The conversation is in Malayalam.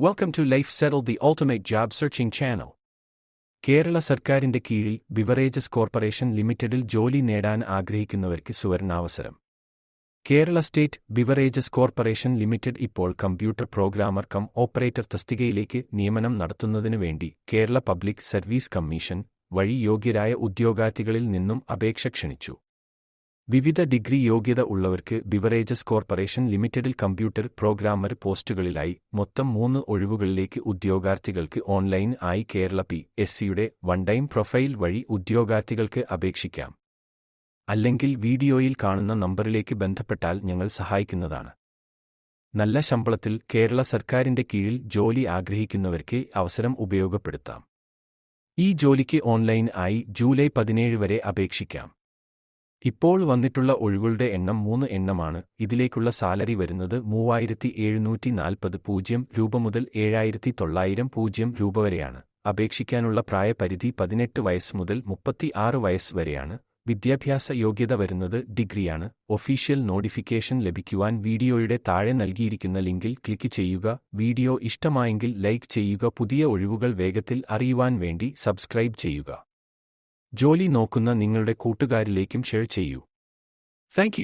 Welcome to Life settle the Ultimate Job Searching Channel. Kerala സർക്കാരിന്റെ കീഴിൽ ബിവറേജസ് കോർപ്പറേഷൻ ലിമിറ്റഡിൽ ജോലി നേടാൻ ആഗ്രഹിക്കുന്നവർക്ക് സുവർണാവസരം Kerala state beverages corporation limited ഇപ്പോൾ കമ്പ്യൂട്ടർ പ്രോഗ്രാമർ കം ഓപ്പറേറ്റർ തസ്തികയിലേക്ക് നിയമനം നടത്തുന്നതിനു വേണ്ടി കേരള പബ്ലിക് സർവീസ് കമ്മീഷൻ വഴി യോഗ്യരായ ഉദ്യോഗാർത്ഥികളിൽ നിന്നും അപേക്ഷ ക്ഷണിച്ചു വിവിധ ഡിഗ്രി യോഗ്യത ഉള്ളവർക്ക് ബിവറേജസ് കോർപ്പറേഷൻ ലിമിറ്റഡിൽ കമ്പ്യൂട്ടർ പ്രോഗ്രാമർ പോസ്റ്റുകളിലായി മൊത്തം മൂന്ന് ഒഴിവുകളിലേക്ക് ഉദ്യോഗാർത്ഥികൾക്ക് ഓൺലൈൻ ആയി കേരള പി എസ് സിയുടെ വൺ ടൈം പ്രൊഫൈൽ വഴി ഉദ്യോഗാർത്ഥികൾക്ക് അപേക്ഷിക്കാം. അല്ലെങ്കിൽ വീഡിയോയിൽ കാണുന്ന നമ്പറിലേക്ക് ബന്ധപ്പെട്ടാൽ ഞങ്ങൾ സഹായിക്കുന്നതാണ്. നല്ല ശമ്പളത്തിൽ കേരള സർക്കാരിന്റെ കീഴിൽ ജോലി ആഗ്രഹിക്കുന്നവർക്ക് അവസരം ഉപയോഗപ്പെടുത്താം. ഈ ജോലിക്ക് ഓൺലൈൻ ആയി ജൂലൈ പതിനേഴ് വരെ അപേക്ഷിക്കാം. ഇപ്പോൾ വന്നിട്ടുള്ള ഒഴിവുകളുടെ എണ്ണം മൂന്ന് എണ്ണമാണ്. ഇതിലേക്കുള്ള സാലറി വരുന്നത് മൂവായിരത്തി എഴുന്നൂറ്റി നാൽപ്പത് പൂജ്യം രൂപ മുതൽ ഏഴായിരത്തി തൊള്ളായിരം പൂജ്യം രൂപ വരെയാണ്. അപേക്ഷിക്കാനുള്ള പ്രായപരിധി പതിനെട്ട് വയസ്സ് മുതൽ മുപ്പത്തി ആറ് വയസ്സ് വരെയാണ്. വിദ്യാഭ്യാസ യോഗ്യത വരുന്നത് ഡിഗ്രിയാണ്. ഒഫീഷ്യൽ നോട്ടിഫിക്കേഷൻ ലഭിക്കുവാൻ വീഡിയോയുടെ താഴെ നൽകിയിരിക്കുന്ന ലിങ്കിൽ ക്ലിക്ക് ചെയ്യുക. വീഡിയോ ഇഷ്ടമായെങ്കിൽ ലൈക്ക് ചെയ്യുക. പുതിയ ഒഴിവുകൾ വേഗത്തിൽ അറിയുവാൻ വേണ്ടി സബ്സ്ക്രൈബ് ചെയ്യുക. ജോലി നോക്കുന്ന നിങ്ങളുടെ കൂട്ടുകാരിലേക്കും ഷെയർ ചെയ്യൂ. താങ്ക്